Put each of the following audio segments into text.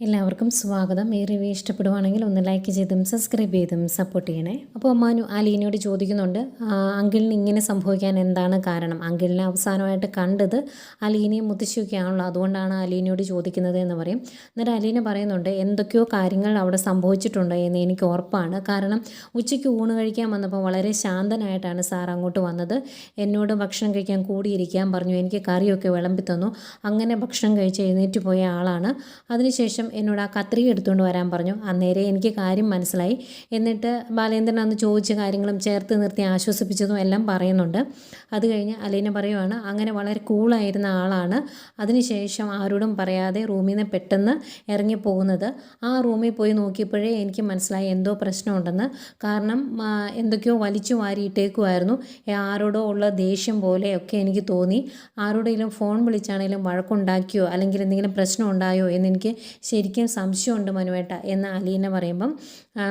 എല്ലാവർക്കും സ്വാഗതം. ഈ റിവ്യൂ ഇഷ്ടപ്പെടുവാണെങ്കിൽ ഒന്ന് ലൈക്ക് ചെയ്തും സബ്സ്ക്രൈബ് ചെയ്തും സപ്പോർട്ട് ചെയ്യണേ. അപ്പോൾ അമ്മാനു അലീനയോട് ചോദിക്കുന്നുണ്ട് "ആ, അങ്കിളിന് ഇങ്ങനെ സംഭവിക്കാൻ എന്താണ് കാരണം? അങ്കിളിനെ അവസാനമായിട്ട് കണ്ടത് അലീനയും മുത്തശ്ശിയൊക്കെ ആണല്ലോ അതുകൊണ്ടാണ് അലീനയോട് ചോദിക്കുന്നത് എന്ന് പറയും. എന്നിട്ട് അലീന പറയുന്നുണ്ട് എന്തൊക്കെയോ കാര്യങ്ങൾ അവിടെ സംഭവിച്ചിട്ടുണ്ട് എന്ന് എനിക്ക് ഉറപ്പാണ്. കാരണം ഉച്ചയ്ക്ക് ഊണ് കഴിക്കാൻ വന്നപ്പോൾ വളരെ ശാന്തനായിട്ടാണ് സാർ അങ്ങോട്ട് വന്നത്. എന്നോട് ഭക്ഷണം കഴിക്കാൻ കൂടിയിരിക്കാൻ പറഞ്ഞു. എനിക്ക് കറിയൊക്കെ വിളമ്പി തന്നു. അങ്ങനെ ഭക്ഷണം കഴിച്ച് എഴുന്നേറ്റ് പോയ ആളാണ്. അതിനുശേഷം എന്നോട് ആ കത്രിക എടുത്തുകൊണ്ട് വരാൻ പറഞ്ഞു. അന്നേരെ എനിക്ക് കാര്യം മനസ്സിലായി. എന്നിട്ട് ബാലേന്ദ്രൻ അന്ന് ചോദിച്ച കാര്യങ്ങളും ചേർത്ത് നിർത്തി ആശ്വസിപ്പിച്ചതും എല്ലാം പറയുന്നുണ്ട്. അത് കഴിഞ്ഞ് അലീന പറയുവാണ് അങ്ങനെ വളരെ കൂളായിരുന്ന ആളാണ്. അതിനുശേഷം ആരോടും പറയാതെ റൂമിൽ നിന്ന് പെട്ടെന്ന് ഇറങ്ങിപ്പോകുന്നത്. ആ റൂമിൽ പോയി നോക്കിയപ്പോഴേ എനിക്ക് മനസ്സിലായി എന്തോ പ്രശ്നമുണ്ടെന്ന്. കാരണം എന്തൊക്കെയോ വലിച്ചു വാരിയിട്ടേക്കുമായിരുന്നു ആരോടോ ഉള്ള ദേഷ്യം പോലെയൊക്കെ എനിക്ക് തോന്നി. ആരോടെങ്കിലും ഫോൺ വിളിച്ചാണെങ്കിലും വഴക്കുണ്ടാക്കിയോ അല്ലെങ്കിൽ എന്തെങ്കിലും പ്രശ്നം ഉണ്ടായോ എന്ന് എനിക്ക് ശരിക്കും സംശയമുണ്ട് മനുവേട്ട എന്ന് അലീന പറയുമ്പം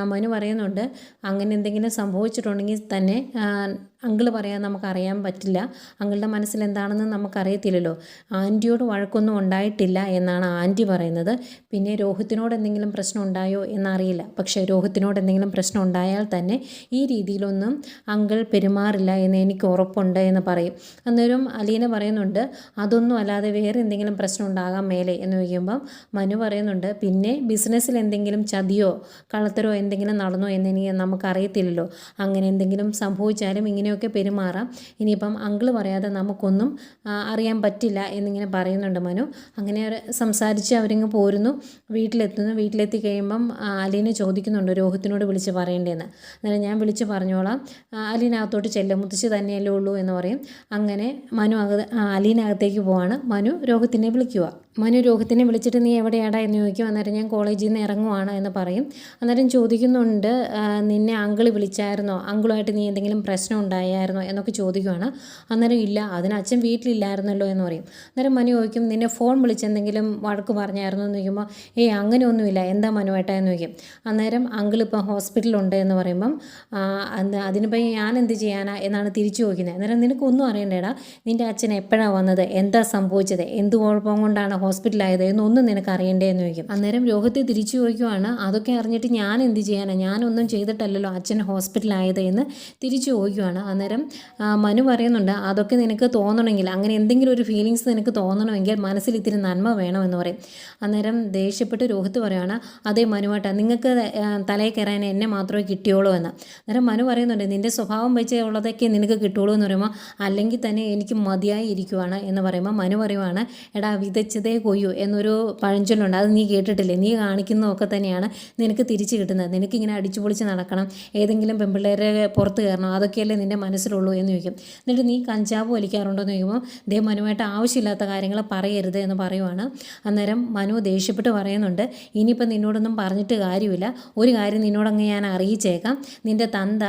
മനു പറയുന്നുണ്ട് അങ്ങനെ എന്തെങ്കിലും സംഭവിച്ചിട്ടുണ്ടെങ്കിൽ തന്നെ അങ്കിൾ പറയാൻ നമുക്കറിയാൻ പറ്റില്ല. അങ്കിളുടെ മനസ്സിൽ എന്താണെന്ന് നമുക്കറിയത്തില്ലല്ലോ. ആന്റിയോട് വഴക്കൊന്നും ഉണ്ടായിട്ടില്ല എന്നാണ് ആന്റി പറയുന്നത്. പിന്നെ രോഹിത്തിനോട് എന്തെങ്കിലും പ്രശ്നം ഉണ്ടായോ എന്നറിയില്ല. പക്ഷേ രോഹിത്തിനോട് എന്തെങ്കിലും പ്രശ്നം ഉണ്ടായാൽ തന്നെ ഈ രീതിയിലൊന്നും അങ്കിൾ പെരുമാറില്ല എന്ന് എനിക്ക് ഉറപ്പുണ്ട് എന്ന് പറയും. അന്നേരം അലീന പറയുന്നുണ്ട് അതൊന്നും അല്ലാതെ വേറെ എന്തെങ്കിലും പ്രശ്നം ഉണ്ടാകാൻ മേലെ എന്ന് ചോദിക്കുമ്പം മനു പറയുന്നുണ്ട് പിന്നെ ബിസിനസ്സിൽ എന്തെങ്കിലും ചതിയോ കള്ളത്തരോ എന്തെങ്കിലും നടന്നോ എന്ന് എനിക്ക് നമുക്കറിയത്തില്ലല്ലോ. അങ്ങനെ എന്തെങ്കിലും സംഭവിച്ചാലും ഇങ്ങനെയൊക്കെ പെരുമാറാം. ഇനിയിപ്പം അങ്കിൾ പറയാതെ നമുക്കൊന്നും അറിയാൻ പറ്റില്ല എന്നിങ്ങനെ പറയുന്നുണ്ട് മനു. അങ്ങനെ സംസാരിച്ച് അവരിങ്ങ് പോരുന്നു. വീട്ടിലെത്തുന്നു. വീട്ടിലെത്തി കഴിയുമ്പം അലീനെ ചോദിക്കുന്നുണ്ട് രോഹിത്തിനോട് വിളിച്ച് പറയേണ്ടതെന്ന് അന്നേരം ഞാൻ വിളിച്ച് പറഞ്ഞോളാം. അലീനകത്തോട്ട് ചെല്ലും. മുത്തശ്ശി തന്നെയല്ലേ ഉള്ളൂ എന്ന് പറയും. അങ്ങനെ മനു അക അലീനകത്തേക്ക് പോവാണ്. മനു രോഹത്തിനെ വിളിക്കുക മനു രോഹത്തിനെ വിളിച്ചിട്ട് നീ എവിടെയാടാ? എന്ന് ചോദിക്കും. അന്നേരം ഞാൻ കോളേജിൽ നിന്ന് ഇറങ്ങുവാണ് എന്ന് പറയും. അന്നേരം ചോദിക്കുന്നുണ്ട് "ആ, നിന്നെ അങ്കിൾ വിളിച്ചായിരുന്നോ? അങ്കിളുമായിട്ട് നീ എന്തെങ്കിലും പ്രശ്നം ഉണ്ടായായിരുന്നോ എന്നൊക്കെ ചോദിക്കുവാണ്. അന്നേരം ഇല്ല അതിന് അച്ഛൻ വീട്ടിലില്ലായിരുന്നല്ലോ എന്ന് പറയും. അന്നേരം മനു ചോദിക്കും നിന്നെ ഫോൺ വിളിച്ച് എന്തെങ്കിലും വഴക്ക് പറഞ്ഞായിരുന്നോ? എന്ന് ചോദിക്കുമ്പോൾ ഏയ് അങ്ങനെയൊന്നുമില്ല. എന്താ മനുവേട്ടാ? എന്ന് ചോദിക്കും. അന്നേരം അങ്കിൾ ഇപ്പം ഹോസ്പിറ്റലുണ്ട് എന്ന് പറയുമ്പം "ആ, അന്ന് അതിനിപ്പം ഞാൻ എന്ത് ചെയ്യാനാ? എന്നാണ് തിരിച്ചു ചോദിക്കുന്നത്. അന്നേരം നിനക്കൊന്നും അറിയണ്ടേടാ. നിന്റെ അച്ഛൻ എപ്പോഴാണ് വന്നത്? എന്താ സംഭവിച്ചത്? എന്ത് കുഴപ്പം കൊണ്ടാണ് ഹോസ്പിറ്റലായത്? എന്നൊന്നും നിനക്ക് അറിയണ്ടേ? എന്ന് ചോദിക്കും. അന്നേരം രോഹിത് തിരിച്ചു ചോദിക്കുവാണ് അതൊക്കെ അറിഞ്ഞിട്ട് ഞാൻ എന്ത് ചെയ്യാനാണ് ഞാനൊന്നും ചെയ്തിട്ടല്ലല്ലോ അച്ഛൻ ഹോസ്പിറ്റലായത് എന്ന് തിരിച്ചു ചോദിക്കുവാണ്. അന്നേരം മനു പറയുന്നുണ്ട് അതൊക്കെ നിനക്ക് തോന്നണമെങ്കിൽ അങ്ങനെ എന്തെങ്കിലും ഒരു ഫീലിങ്സ് നിനക്ക് തോന്നണമെങ്കിൽ മനസ്സിൽ ഇത്തിരി നന്മ വേണമെന്ന് പറയും. അന്നേരം ദേഷ്യപ്പെട്ട് രോഹിത്ത് പറയുകയാണ് അതേ മനുവാട്ട നിങ്ങൾക്ക് തലയിൽ കയറാൻ എന്നെ മാത്രമേ കിട്ടിയോളൂ എന്ന്. അന്നേരം മനു പറയുന്നുണ്ട് നിന്റെ സ്വഭാവം വെച്ച് ഉള്ളതൊക്കെ നിനക്ക് കിട്ടുള്ളൂ എന്ന് പറയുമ്പോൾ അല്ലെങ്കിൽ തന്നെ എനിക്ക് മതിയായി ഇരിക്കുവാണ് എന്ന് പറയുമ്പോൾ മനു പറയുവാണ് എടാ വിതച്ചതേ കൊയ്യൂ എന്നൊരു പഴഞ്ചൊല്ലുണ്ട് അത് നീ കേട്ടിട്ടില്ലേ? നീ കാണിക്കുന്നതൊക്കെ തന്നെയാണ് നിനക്ക് തിരിച്ചു കിട്ടുന്നത്. നിനക്കിങ്ങനെ അടിച്ചു പൊളിച്ച് നടക്കണം. ഏതെങ്കിലും പെൺപിള്ളേരെ പുറത്ത് കയറണം. അതൊക്കെയല്ലേ നിന്റെ മനസ്സിലുള്ളൂ എന്ന് ചോദിക്കും. എന്നിട്ട് നീ കഞ്ചാവ് വലിക്കാറുണ്ടോ എന്ന് ചോദിക്കുമ്പോൾ ദേ മനുവായിട്ട് ആവശ്യമില്ലാത്ത കാര്യങ്ങൾ പറയരുത് എന്ന് പറയുവാണ്. അന്നേരം മനു ദേഷ്യപ്പെട്ട് പറയുന്നുണ്ട് ഇനിയിപ്പോൾ നിന്നോടൊന്നും പറഞ്ഞിട്ട് കാര്യമില്ല. ഒരു കാര്യം നിന്നോടങ്ങ് ഞാൻ അറിയിച്ചേക്കാം. നിന്റെ തന്ത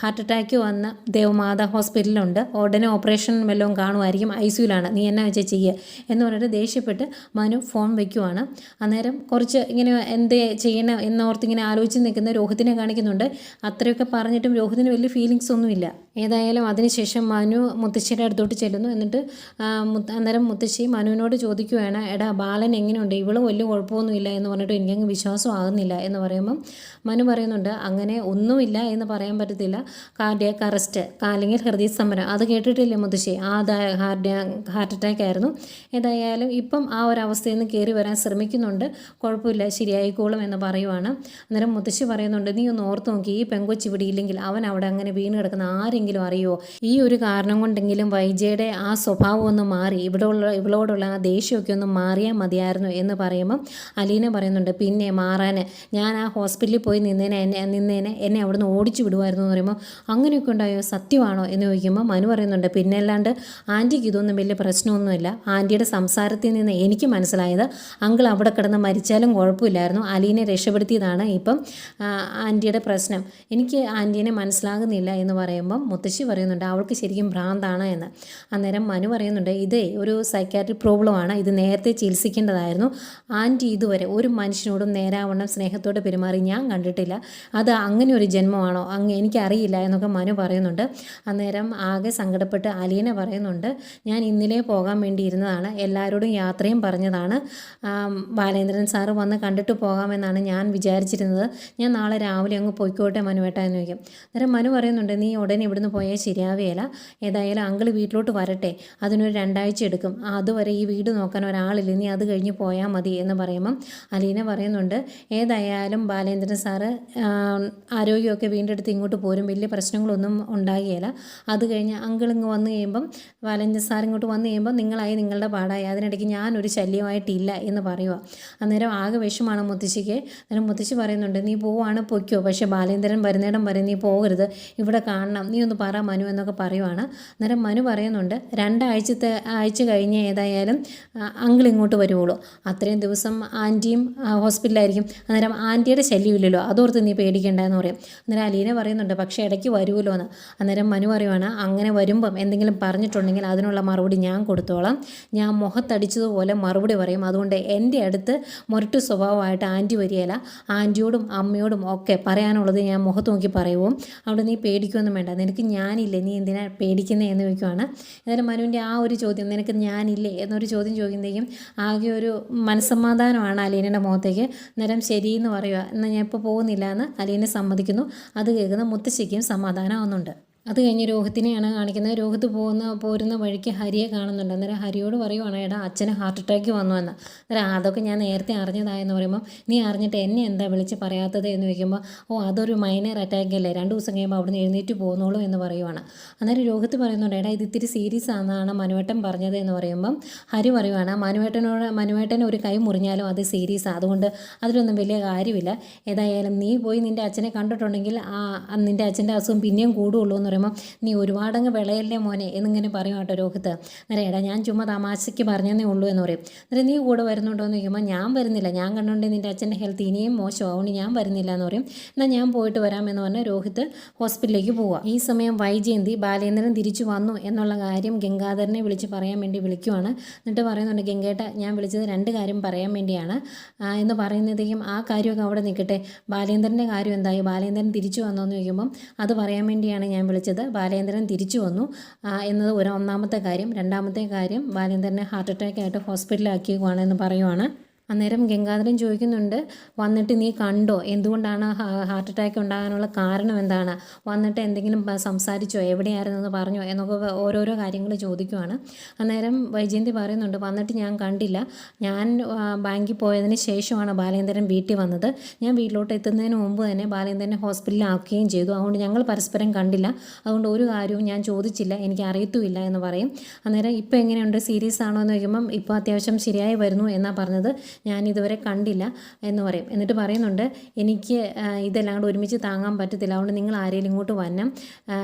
ഹാർട്ട് അറ്റാക്ക് വന്ന് ദേവമാത ഹോസ്പിറ്റലിലുണ്ട്. ഉടനെ ഓപ്പറേഷൻ വല്ലതും കാണുമായിരിക്കും. ഐ സിയുലാണ് നീ എന്നാ വെച്ചാൽ ചെയ്യുക എന്ന് പറഞ്ഞിട്ട് ദേഷ്യപ്പെട്ട് മനു ഫോൺ വയ്ക്കുവാണ് അന്നേരം കുറച്ച് ഇങ്ങനെ എന്ത് ചെയ്യണം എന്നോർത്ത് ഇങ്ങനെ ആലോചിച്ച് നിൽക്കുന്ന രോഹിത്തിനെ കാണിക്കുന്നുണ്ട്. അത്രയൊക്കെ പറഞ്ഞിട്ടും രോഹിത്തിന് വലിയ ഫീലിങ്സ് ഒന്നുമില്ല ഏതായാലും അതിനുശേഷം മനു മുത്തശ്ശിയുടെ അടുത്തോട്ട് ചെല്ലുന്നു. എന്നിട്ട് അന്നേരം മുത്തശ്ശി മനുവിനോട് ചോദിക്കുകയാണ് എടാ ബാലൻ എങ്ങനെയുണ്ട്? ഇവളും വലിയ കുഴപ്പമൊന്നുമില്ല എന്ന് പറഞ്ഞിട്ട് എനിക്കങ്ങ് വിശ്വാസമാകുന്നില്ല എന്ന് പറയുമ്പം മനു പറയുന്നുണ്ട് അങ്ങനെ ഒന്നുമില്ല എന്ന് പറയാൻ പറ്റത്തില്ല. കാർഡിയാക് അറസ്റ്റ് അല്ലെങ്കിൽ ഹൃദയ സമരം. അത് കേട്ടിട്ടില്ലേ മുത്തശ്ശി? ആ ഹാർഡ് ഹാർട്ട് അറ്റാക്ക് ആയിരുന്നു. ഏതായാലും ഇപ്പം ആ ഒരു അവസ്ഥയിൽ നിന്ന് കയറി വരാൻ ശ്രമിക്കുന്നുണ്ട്. കുഴപ്പമില്ല ശരിയായിക്കോളും എന്ന് പറയുവാണ്. അന്നേരം മുത്തശ്ശി പറയുന്നുണ്ട് നീ ഒന്ന് ഓർത്ത് നോക്കി ഈ പെങ്കൊച്ചി ഇവിടെ ഇല്ലെങ്കിൽ അവൻ അവിടെ അങ്ങനെ വീണ് കിടക്കുന്ന ആരെങ്കിലും അറിയുമോ ഈ ഒരു കാരണം കൊണ്ടെങ്കിലും വൈജയുടെ ആ സ്വഭാവം ഒന്ന് മാറി ഇവിടെ ഉള്ള ഇവളോടുള്ള ആ ദേഷ്യമൊക്കെ ഒന്ന് മാറിയാൽ മതിയായിരുന്നു എന്ന് പറയുമ്പം അലീന പറയുന്നുണ്ട് പിന്നെ മാറാൻ ഞാൻ ആ ഹോസ്പിറ്റലിൽ പോയി നിന്നേനെ എന്നെ നിന്നേനെ എന്നെ അവിടുന്ന് ഓടിച്ചു വിടുമായിരുന്നു എന്ന് പറയുമ്പോൾ അങ്ങനെയൊക്കെ ഉണ്ടായോ? സത്യമാണോ? എന്ന് ചോദിക്കുമ്പോൾ മനു പറയുന്നുണ്ട് പിന്നെ അല്ലാണ്ട് ആന്റിക്ക് ഇതൊന്നും വലിയ പ്രശ്നമൊന്നുമില്ല. ആന്റിയുടെ സംസാരത്തിൽ നിന്ന് എനിക്ക് മനസ്സിലായത് അങ്കിൾ അവിടെ കിടന്ന് മരിച്ചാലും കുഴപ്പമില്ലായിരുന്നു. അലീനെ രക്ഷപ്പെടുത്തിയതാണ് ഇപ്പം ആന്റിയുടെ പ്രശ്നം. എനിക്ക് ആന്റീനെ മനസ്സിലാകുന്നില്ല എന്ന് പറയുമ്പം മുത്തശ്ശി പറയുന്നുണ്ട് അവൾക്ക് ശരിക്കും ഭ്രാന്താണ് എന്ന്. അന്നേരം മനു പറയുന്നുണ്ട് ഇതേ ഒരു സൈക്കാട്രിക് പ്രോബ്ലമാണ് ഇത് നേരത്തെ ചികിത്സിക്കേണ്ടതായിരുന്നു. ആന്റി ഇതുവരെ ഒരു മനുഷ്യനോടും നേരാവണ്ണം സ്നേഹത്തോടെ പെരുമാറി ഞാൻ കണ്ടിട്ടില്ല. അത് അങ്ങനെ ഒരു ജന്മമാണോ? അങ്ങ് എനിക്കറിയില്ല എന്നൊക്കെ മനു പറയുന്നുണ്ട്. അന്നേരം ആകെ സങ്കടപ്പെട്ട് അലീന പറയുന്നുണ്ട് ഞാൻ ഇന്നലെ പോകാൻ വേണ്ടി ഇരുന്നതാണ് എല്ലാവരോടും യാത്രയും പറഞ്ഞതാണ്. ബാലേന്ദ്രൻ സാറ് വന്ന് കണ്ടിട്ട് പോകാമെന്നാണ് ഞാൻ വിചാരിച്ചിരുന്നത്. ഞാൻ നാളെ രാവിലെ അങ്ങ് പോയിക്കോട്ടെ മനുവേട്ട എന്ന് ചോദിക്കും. അന്നേരം മനു പറയുന്നുണ്ട് നീ ഉടനെ ഇവിടുന്ന് പോയാൽ ശരിയാവുകയില്ല ഏതായാലും അങ്കിൾ വീട്ടിലോട്ട് വരട്ടെ. അതിനൊരു രണ്ടാഴ്ച എടുക്കും. അതുവരെ ഈ വീട് നോക്കാൻ ഒരാളില്ല. ഇനി അത് കഴിഞ്ഞ് പോയാൽ മതി എന്ന് പറയുമ്പം അലീന പറയുന്നുണ്ട്. ഏതായാലും ബാലേന്ദ്രൻ സാറ് ആരോഗ്യമൊക്കെ വീണ്ടെടുത്ത് ഇങ്ങോട്ട് പോരും. വലിയ പ്രശ്നങ്ങളൊന്നും ഉണ്ടാകുകയില്ല അത് കഴിഞ്ഞ് അങ്കിൾ ഇങ്ങ് വന്നു കഴിയുമ്പം ബാലേന്ദ്രൻ സാർ ഇങ്ങോട്ട് വന്നു കഴിയുമ്പോൾ നിങ്ങളായി നിങ്ങളുടെ പാടായി. അതിനിടയ്ക്ക് ഞാനൊരു ശല്യമായിട്ടില്ല എന്ന് പറയുക അന്നേരം ആകെ വിഷമാണ് മുത്തശ്ശിക്ക്. അന്നേരം മുത്തശ്ശി പറയുന്നുണ്ട് നീ പോവാണ് പൊയ്ക്കോ. പക്ഷേ ബാലേന്ദ്രൻ വരുന്നിടം വരെ നീ പോകരുത്. ഇവിടെ കാണണം. നീ ഒന്ന് പറ മനു എന്നൊക്കെ പറയുവാണ്. അന്നേരം മനു പറയുന്നുണ്ട് രണ്ടാഴ്ചത്തെ ആഴ്ച കഴിഞ്ഞ് ഏതായാലും അങ്കിൾ ഇങ്ങോട്ട് വരുവുള്ളൂ അത്രയും ദിവസം ആന്റിയും ഹോസ്പിറ്റലായിരിക്കും അന്നേരം ആന്റിയുടെ ശല്യമില്ലല്ലോ അതോർത്ത് നീ പേടിക്കേണ്ട എന്ന് പറയും. അന്നേരം അലീന പറയുന്നുണ്ട് പക്ഷേ ഇടയ്ക്ക് വരുമല്ലോ എന്ന്. അന്നേരം മനു പറയുവാണ് അങ്ങനെ വരുമ്പം എന്തെങ്കിലും പറഞ്ഞിട്ടുണ്ടെങ്കിൽ അതിനുള്ള മറുപടി ഞാൻ കൊടുത്തോളാം. ഞാൻ മുഖത്തടിച്ചതുപോലെ മറുപടി പറയും. അതുകൊണ്ട് എന്റെ അടുത്ത് മുരട്ടു സ്വഭാവമായിട്ട് ആന്റി വരികയില്ല. ആന്റിയോടും അമ്മയോടും ഒക്കെ പറയാനുള്ളത് ഞാൻ മുഖത്ത് നോക്കി പറയുവോ? അവിടെ നീ പേടിക്കുമൊന്നും വേണ്ട. നിനക്ക് ഞാനില്ലേ? നീ എന്തിനാ പേടിക്കുന്നത് എന്ന് ചോദിക്കുവാണ്. എന്നാലും മനുവിന്റെ ആ ഒരു ചോദ്യം നിനക്ക് ഞാനില്ലേ? എന്നൊരു ചോദ്യം ചോദിക്കുമ്പോഴേക്കും ആകെ ഒരു മനസ്സമാധാനമാണ് അലീനയുടെ മുഖത്തേക്ക്. നേരം ശരിയെന്ന് പറയുക. എന്നാൽ ഞാൻ ഇപ്പോൾ പോകുന്നില്ല എന്ന് അലീനെ സമ്മതിക്കുന്നു. അത് കേൾക്കുന്ന മുത്തശ്ശിക്കും സമാധാനമാവുന്നുണ്ട് അത് കഴിഞ്ഞ് രോഹിത്തിനെയാണ് കാണിക്കുന്നത്. രോഹിത്ത് പോകുന്ന പോരുന്ന വഴിക്ക് ഹരിയെ കാണുന്നുണ്ട്. അന്നേരം ഹരിയോട് പറയുവാണ് എടാ അച്ഛന് ഹാർട്ട് അറ്റാക്ക് വന്നു എന്ന്. അന്നേരം അതൊക്കെ ഞാൻ നേരത്തെ അറിഞ്ഞതായെന്ന് പറയുമ്പോൾ നീ അറിഞ്ഞിട്ട് എന്നെ എന്താ വിളിച്ച് പറയാത്തത് എന്ന് ചോദിക്കുമ്പോൾ ഓ അതൊരു മൈനർ അറ്റാക്ക് അല്ലേ? രണ്ട് ദിവസം കഴിയുമ്പോൾ അവിടുന്ന് എഴുന്നേറ്റ് പോകുന്നോളൂ എന്ന് പറയുവാണ്. അന്നേരം രോഹത്ത് പറയുന്നുണ്ട് എടാ ഇത് ഇത്തിരി സീരിയസ് ആണെന്നാണ് മനുവേട്ടൻ പറഞ്ഞത് എന്ന് പറയുമ്പം ഹരി പറയുവാണ് മനുവേട്ടനോട് മനുവേട്ടൻ ഒരു കൈ മുറിഞ്ഞാലും അത് സീരിയസ് അതുകൊണ്ട് അതിലൊന്നും വലിയ കാര്യമില്ല. ഏതായാലും നീ പോയി നിന്റെ അച്ഛനെ കണ്ടിട്ടുണ്ടെങ്കിൽ ആ ആ നിന്റെ അച്ഛന്റെ അസുഖം പിന്നെയും കൂടുള്ളൂ എന്ന് പറയുമ്പോൾ നീ ഒരുപാടങ്ങ് വിളയല്ലേ മോനെ? എന്നിങ്ങനെ പറയും കേട്ടോ രോഹിത്ത് അന്നേരം എടാ ഞാൻ ചുമ്മാ തമാശയ്ക്ക് പറഞ്ഞതേ ഉള്ളൂ എന്ന് പറയും. അന്നേരം നീ കൂടെ വരുന്നുണ്ടോ? എന്ന് ചോദിക്കുമ്പോൾ ഞാൻ വരുന്നില്ല. ഞാൻ കണ്ടുകൊണ്ട് നിന്റെ അച്ഛന്റെ ഹെൽത്ത് ഇനിയും മോശമാവും അതുകൊണ്ട് ഞാൻ വരുന്നില്ല എന്ന് പറയും. എന്നാൽ ഞാൻ പോയിട്ട് വരാമെന്ന് പറഞ്ഞ് രോഹിത്ത് ഹോസ്പിറ്റലിലേക്ക് പോവുക ഈ സമയം വൈജയന്തി ബാലേന്ദ്രൻ തിരിച്ചു വന്നു എന്നുള്ള കാര്യം ഗംഗാധരനെ വിളിച്ച് പറയാൻ വേണ്ടി വിളിക്കുവാണ്. എന്നിട്ട് പറയുന്നുണ്ട് ഗംഗേട്ട ഞാൻ വിളിച്ചത് രണ്ട് കാര്യം പറയാൻ വേണ്ടിയാണ്. എന്ന് പറയുന്നതേക്കും ആ കാര്യമൊക്കെ അവിടെ നിൽക്കട്ടെ. ബാലേന്ദ്രന്റെ കാര്യം എന്തായി? ബാലേന്ദ്രൻ തിരിച്ചു വന്നോ എന്ന് ചോദിക്കുമ്പം അത് പറയാൻ വേണ്ടിയാണ് ഞാൻ വിളിച്ചത്. ബാലേന്ദ്രൻ തിരിച്ചു വന്നു. എന്നത് ഒരു ഒന്നാമത്തെ കാര്യം. രണ്ടാമത്തെ കാര്യം ബാലേന്ദ്രനെ ഹാർട്ട് അറ്റാക്ക് ആയിട്ട് ഹോസ്പിറ്റലിലാക്കിയേക്കുവാണ് എന്ന് പറയുവാണ്. അന്നേരം ഗംഗാധരൻ ചോദിക്കുന്നുണ്ട് വന്നിട്ട് നീ കണ്ടോ? എന്തുകൊണ്ടാണ് ഹാർട്ട് അറ്റാക്ക് ഉണ്ടാകാനുള്ള കാരണം എന്താണ്? വന്നിട്ട് എന്തെങ്കിലും സംസാരിച്ചോ? സംസാരിച്ചോ എവിടെയായിരുന്നെന്ന് പറഞ്ഞോ? എന്നൊക്കെ ഓരോരോ കാര്യങ്ങൾ ചോദിക്കുവാണ്. അന്നേരം വൈജയന്തി പറയുന്നുണ്ട് വന്നിട്ട് ഞാൻ കണ്ടില്ല. ഞാൻ ബാങ്കിൽ പോയതിന് ശേഷമാണ് ബാലേന്ദ്രൻ വീട്ടിൽ വന്നത്. ഞാൻ വീട്ടിലോട്ട് എത്തുന്നതിന് മുമ്പ് തന്നെ ബാലേന്ദ്രനെ ഹോസ്പിറ്റലിൽ ആക്കുകയും ചെയ്തു. അതുകൊണ്ട് ഞങ്ങൾ പരസ്പരം കണ്ടില്ല. അതുകൊണ്ട് ഒരു കാര്യവും ഞാൻ ചോദിച്ചില്ല. എനിക്ക് അറിയത്തുമില്ല എന്ന് പറയും. അന്നേരം ഇപ്പോൾ എങ്ങനെയുണ്ട്? സീരിയസ് ആണോ? എന്ന് ചോദിക്കുമ്പം ഇപ്പോൾ അത്യാവശ്യം ശരിയായി വരുന്നു എന്നാണ് പറഞ്ഞത്. ഞാൻ ഇതുവരെ കണ്ടില്ല എന്ന് പറയും. എന്നിട്ട് പറയുന്നുണ്ട് എനിക്ക് ഇതെല്ലാം കൂടെ ഒരുമിച്ച് താങ്ങാൻ പറ്റത്തില്ല. അതുകൊണ്ട് നിങ്ങൾ ആരെങ്കിലും ഇങ്ങോട്ട് വന്നം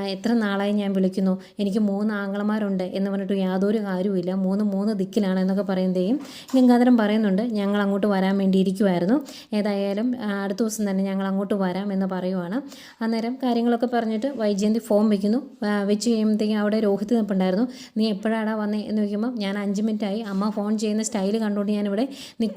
എത്ര നാളായി ഞാൻ വിളിക്കുന്നു. എനിക്ക് മൂന്ന് ആങ്ങളമാരുണ്ട് എന്ന് പറഞ്ഞിട്ട് യാതൊരു കാര്യവുമില്ല. മൂന്ന് മൂന്ന് ദിക്കിലാണ് എന്നൊക്കെ പറയുന്നതേയും ഗംഗാധരൻ പറയുന്നുണ്ട് ഞങ്ങൾ അങ്ങോട്ട് വരാൻ വേണ്ടി ഇരിക്കുമായിരുന്നു ഏതായാലും അടുത്ത ദിവസം തന്നെ ഞങ്ങൾ അങ്ങോട്ട് വരാം എന്ന് പറയുവാണ്. അന്നേരം കാര്യങ്ങളൊക്കെ പറഞ്ഞിട്ട് വൈജയന്തി ഫോം വെക്കുന്നു. വെച്ച് കഴിയുമ്പോഴത്തേക്കും അവിടെ രോഹിത് നിൽപ്പുണ്ടായിരുന്നു. നീ എപ്പോഴാടാ വന്നേ? എന്ന് ചോദിക്കുമ്പോൾ ഞാൻ അഞ്ച് മിനിറ്റായി. അമ്മ ഫോൺ ചെയ്യുന്ന സ്റ്റൈൽ കണ്ടുകൊണ്ട് ഞാനിവിടെ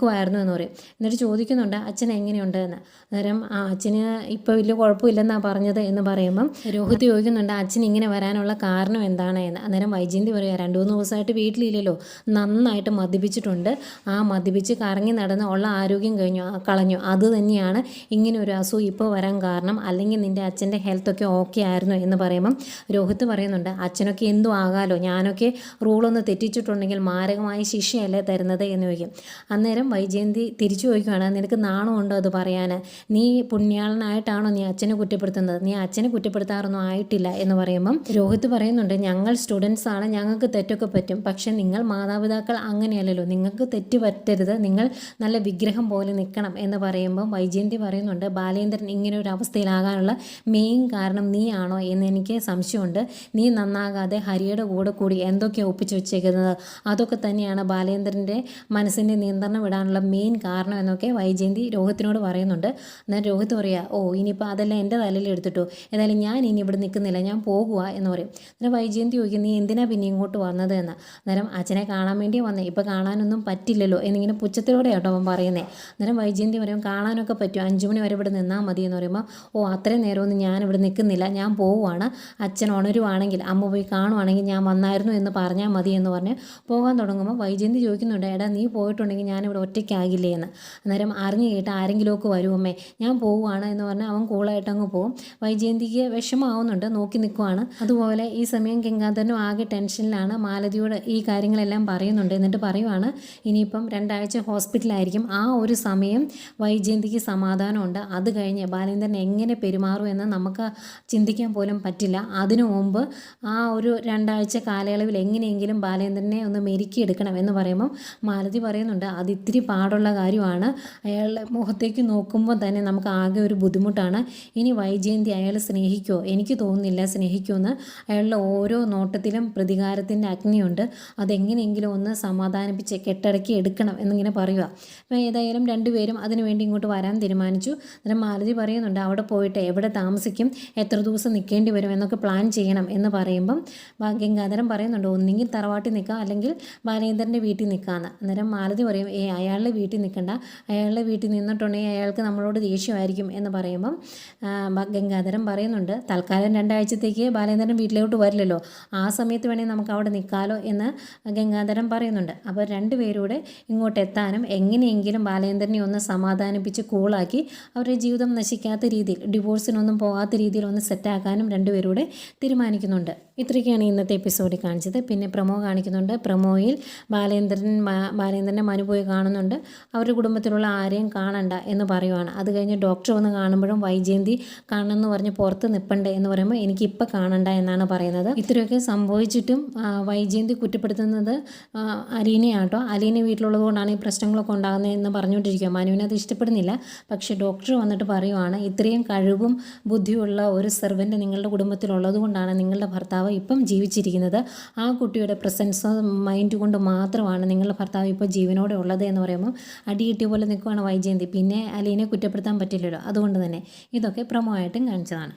നിൽക്കുമായിരുന്നു എന്ന് പറയും. എന്നിട്ട് ചോദിക്കുന്നുണ്ട് അച്ഛൻ എങ്ങനെയുണ്ട് എന്ന് അന്നേരം ആ അച്ഛന് ഇപ്പോൾ വലിയ കുഴപ്പമില്ലെന്നാണ് പറഞ്ഞത് എന്ന് പറയുമ്പം രോഹിത് ചോദിക്കുന്നുണ്ട് അച്ഛൻ ഇങ്ങനെ വരാനുള്ള കാരണം എന്താണ്? എന്ന്. അന്നേരം വൈജയന്തി പറയുക രണ്ട് മൂന്ന് ദിവസമായിട്ട് വീട്ടിലില്ലല്ലോ. നന്നായിട്ട് മദ്യപിച്ചിട്ടുണ്ട്. ആ മദ്യപിച്ച് കറങ്ങി നടന്ന് ഉള്ള ആരോഗ്യം കഴിഞ്ഞു കളഞ്ഞു. അത് തന്നെയാണ് ഇങ്ങനെ ഒരു അസുഖം ഇപ്പോൾ വരാൻ കാരണം. അല്ലെങ്കിൽ നിന്റെ അച്ഛന്റെ ഹെൽത്തൊക്കെ ഓക്കെ ആയിരുന്നു എന്ന് പറയുമ്പം രോഹിത് പറയുന്നുണ്ട് അച്ഛനൊക്കെ എന്തും ആകാലോ? ഞാനൊക്കെ റൂളൊന്ന് തെറ്റിച്ചിട്ടുണ്ടെങ്കിൽ മാരകമായ ശിക്ഷയല്ലേ തരുന്നത്? എന്ന് ചോദിക്കും. അന്നേരം വൈജയന്തി തിരിച്ചു ചോദിക്കുകയാണ് നിനക്ക് നാണമുണ്ടോ അത് പറയാൻ നീ പുണ്യാളനായിട്ടാണോ നീ അച്ഛനെ കുറ്റപ്പെടുത്തുന്നത്? നീ അച്ഛനെ കുറ്റപ്പെടുത്താറൊന്നും ആയിട്ടില്ല എന്ന് പറയുമ്പം രോഹിത് പറയുന്നുണ്ട് ഞങ്ങൾ സ്റ്റുഡൻസ് ആണ് ഞങ്ങൾക്ക് തെറ്റൊക്കെ പറ്റും. പക്ഷേ നിങ്ങൾ മാതാപിതാക്കൾ അങ്ങനെയല്ലല്ലോ. നിങ്ങൾക്ക് തെറ്റ് പറ്റരുത്. നിങ്ങൾ നല്ല വിഗ്രഹം പോലെ നിൽക്കണം എന്ന് പറയുമ്പം വൈജയന്തി പറയുന്നുണ്ട് ബാലേന്ദ്രൻ ഇങ്ങനെ ഒരു അവസ്ഥയിലാകാനുള്ള മെയിൻ കാരണം നീ ആണോ എന്ന് എനിക്ക് സംശയമുണ്ട്. നീ നന്നാകാതെ ഹരിയുടെ കൂടെ കൂടി എന്തൊക്കെയാണ് ഒപ്പിച്ചു വെച്ചേക്കുന്നത്? അതൊക്കെ തന്നെയാണ് ബാലേന്ദ്രന്റെ മനസ്സിന്റെ നിയന്ത്രണം വിടാനുള്ള വരാനുള്ള മെയിൻ കാരണം എന്നൊക്കെ വൈജയന്തി രോഹിത്തിനോട് പറയുന്നുണ്ട്. എന്നാൽ രോഹിത് പറയുക ഓ ഇനിയിപ്പോൾ അതെല്ലാം എന്റെ തലയിൽ എടുത്തിട്ടോ? ഏതായാലും ഞാൻ ഇനി ഇവിടെ നിൽക്കുന്നില്ല ഞാൻ പോകുക എന്ന് പറയും. അന്നേരം വൈജയന്തി ചോദിക്കും നീ എന്തിനാ പിന്നെ ഇങ്ങോട്ട് വന്നത്? എന്ന്. അന്നേരം അച്ഛനെ കാണാൻ വേണ്ടി വന്നേ. ഇപ്പോൾ കാണാനൊന്നും പറ്റില്ലല്ലോ എന്നിങ്ങനെ പുച്ഛത്തിലൂടെ കേട്ടോ അവൻ പറയുന്നത് അന്നേരം വൈജയന്തി പറയും കാണാനൊക്കെ പറ്റും. അഞ്ചു മണി വരെ ഇവിടെ നിന്നാൽ മതി എന്ന് പറയുമ്പോൾ ഓ അത്രയും നേരമൊന്നും ഞാൻ ഇവിടെ നിൽക്കുന്നില്ല. ഞാൻ പോവുകയാണ് അച്ഛൻ ഉണരുവാണെങ്കിൽ അമ്മ പോയി കാണുവാണെങ്കിൽ ഞാൻ വന്നായിരുന്നു എന്ന് പറഞ്ഞാൽ മതി എന്ന് പറഞ്ഞ് പോകാൻ തുടങ്ങുമ്പോൾ വൈജയന്തി ചോദിക്കുന്നുണ്ട് എടാ നീ പോയിട്ടുണ്ടെങ്കിൽ ഞാനിവിടെ ഒറ്റയ്ക്കാകില്ലേ എന്ന് അന്നേരം അറിഞ്ഞു കേട്ട് ആരെങ്കിലുമൊക്കെ വരുമമ്മേ ഞാൻ പോവുകയാണ് എന്ന് പറഞ്ഞാൽ അവൻ കൂളായിട്ട് അങ്ങ് പോവും. വൈജയന്തിക്ക് വിഷമാവുന്നുണ്ട് നോക്കി നിൽക്കുവാണ്. അതുപോലെ ഈ സമയം ഗംഗാധരനും ആകെ ടെൻഷനിലാണ്. മാലതിയോട് ഈ കാര്യങ്ങളെല്ലാം പറയുന്നുണ്ട് എന്നിട്ട് പറയുവാണ് ഇനിയിപ്പം രണ്ടാഴ്ച ഹോസ്പിറ്റലായിരിക്കും. ആ ഒരു സമയം വൈജയന്തിക്ക് സമാധാനമുണ്ട്. അത് കഴിഞ്ഞ് ബാലേന്ദ്രൻ എങ്ങനെ പെരുമാറും എന്ന് നമുക്ക് ചിന്തിക്കാൻ പോലും പറ്റില്ല. അതിനു മുമ്പ് ആ ഒരു രണ്ടാഴ്ച കാലയളവിൽ എങ്ങനെയെങ്കിലും ബാലേന്ദ്രനെ ഒന്ന് മെരുക്കിയെടുക്കണം എന്ന് പറയുമ്പം മാലതി പറയുന്നുണ്ട് അത് ഇത്തിരി പാടുള്ള കാര്യമാണ്. അയാളുടെ മുഖത്തേക്ക് നോക്കുമ്പോൾ തന്നെ നമുക്ക് ആകെ ഒരു ബുദ്ധിമുട്ടാണ്. ഇനി വൈജയന്തി അയാളെ സ്നേഹിക്കുമോ എനിക്ക് തോന്നുന്നില്ല സ്നേഹിക്കുമെന്ന്. അയാളുടെ ഓരോ നോട്ടത്തിലും പ്രതികാരത്തിന്റെ അഗ്നിയുണ്ട്. അതെങ്ങനെയെങ്കിലും ഒന്ന് സമാധാനിപ്പിച്ച് കെട്ടടക്കി എടുക്കണം എന്നിങ്ങനെ പറയുക അപ്പോൾ ഏതായാലും രണ്ടുപേരും അതിനുവേണ്ടി ഇങ്ങോട്ട് വരാൻ തീരുമാനിച്ചു. അന്നേരം മാലതി പറയുന്നുണ്ട് അവിടെ പോയിട്ട് എവിടെ താമസിക്കും? എത്ര ദിവസം നിൽക്കേണ്ടി വരും? എന്നൊക്കെ പ്ലാൻ ചെയ്യണം എന്ന് പറയുമ്പം ഗംഗാധരം പറയുന്നുണ്ട് ഒന്നെങ്കിൽ തറവാട്ടിൽ നിൽക്കാം അല്ലെങ്കിൽ ബാലേന്ദ്രന്റെ വീട്ടിൽ നിൽക്കാമെന്ന് അന്നേരം മാലതി പറയും ഏ അയാളുടെ വീട്ടിൽ നിൽക്കണ്ട. അയാളുടെ വീട്ടിൽ നിന്നിട്ടുണ്ടെങ്കിൽ അയാൾക്ക് നമ്മളോട് ദേഷ്യമായിരിക്കും എന്ന് പറയുമ്പം ഗംഗാധരം പറയുന്നുണ്ട് തൽക്കാലം രണ്ടാഴ്ചത്തേക്ക് ബാലേന്ദ്രൻ വീട്ടിലോട്ട് വരില്ലല്ലോ. ആ സമയത്ത് വേണമെങ്കിൽ നമുക്ക് അവിടെ നിൽക്കാലോ എന്ന് ഗംഗാധരൻ പറയുന്നുണ്ട്. അപ്പോൾ രണ്ടുപേരൂടെ ഇങ്ങോട്ട് എത്താനും എങ്ങനെയെങ്കിലും ബാലേന്ദ്രനെ ഒന്ന് സമാധാനിപ്പിച്ച് കൂളാക്കി അവരുടെ ജീവിതം നശിക്കാത്ത രീതിയിൽ ഡിവോഴ്സിനൊന്നും പോകാത്ത രീതിയിൽ ഒന്ന് സെറ്റാക്കാനും രണ്ടുപേരൂടെ തീരുമാനിക്കുന്നുണ്ട്. ഇത്രയൊക്കെയാണ് ഇന്നത്തെ എപ്പിസോഡിൽ കാണിച്ചത്. പിന്നെ പ്രമോ കാണിക്കുന്നുണ്ട്. പ്രമോയിൽ ബാലേന്ദ്രൻ ബാലേന്ദ്രനെ മനു പോയി കാണുന്നുണ്ട്. അവരുടെ കുടുംബത്തിലുള്ള ആരെയും കാണണ്ട എന്ന് പറയുവാണ്. അത് കഴിഞ്ഞ് ഡോക്ടർ വന്ന് കാണുമ്പോഴും വൈജയന്തി കാണണമെന്ന് പറഞ്ഞ് പുറത്ത് നിൽപ്പണ്ടേ എന്ന് പറയുമ്പോൾ എനിക്ക് ഇപ്പം കാണണ്ട എന്നാണ് പറയുന്നത്. ഇത്രയൊക്കെ സംഭവിച്ചിട്ടും വൈജയന്തി കുറ്റപ്പെടുത്തുന്നത് അലീനയാട്ടോ. അലീന വീട്ടിലുള്ളത് കൊണ്ടാണ് ഈ പ്രശ്നങ്ങളൊക്കെ ഉണ്ടാകുന്നത് എന്ന് പറഞ്ഞുകൊണ്ടിരിക്കുക മനുവിന് അത് ഇഷ്ടപ്പെടുന്നില്ല. പക്ഷേ ഡോക്ടർ വന്നിട്ട് പറയുവാണ് ഇത്രയും കഴിവും ബുദ്ധിയുള്ള ഒരു സെർവന്റ് നിങ്ങളുടെ കുടുംബത്തിലുള്ളത് കൊണ്ടാണ് നിങ്ങളുടെ ഭർത്താവ് ഇപ്പം ജീവിച്ചിരിക്കുന്നത്. ആ കുട്ടിയുടെ പ്രസൻസ് മൈൻഡ് കൊണ്ട് മാത്രമാണ് നിങ്ങളുടെ ഭർത്താവ് ഇപ്പോൾ ജീവനോടെ ഉള്ളത് എന്ന് പറയുമ്പോൾ അടി കിട്ടിയ പോലെ നിൽക്കുവാണ് വൈജയന്തി. പിന്നെ അലീനെ കുറ്റപ്പെടുത്താൻ പറ്റില്ലല്ലോ. അതുകൊണ്ട് തന്നെ ഇതൊക്കെ പ്രമോ ആയിട്ടും കാണിച്ചതാണ്.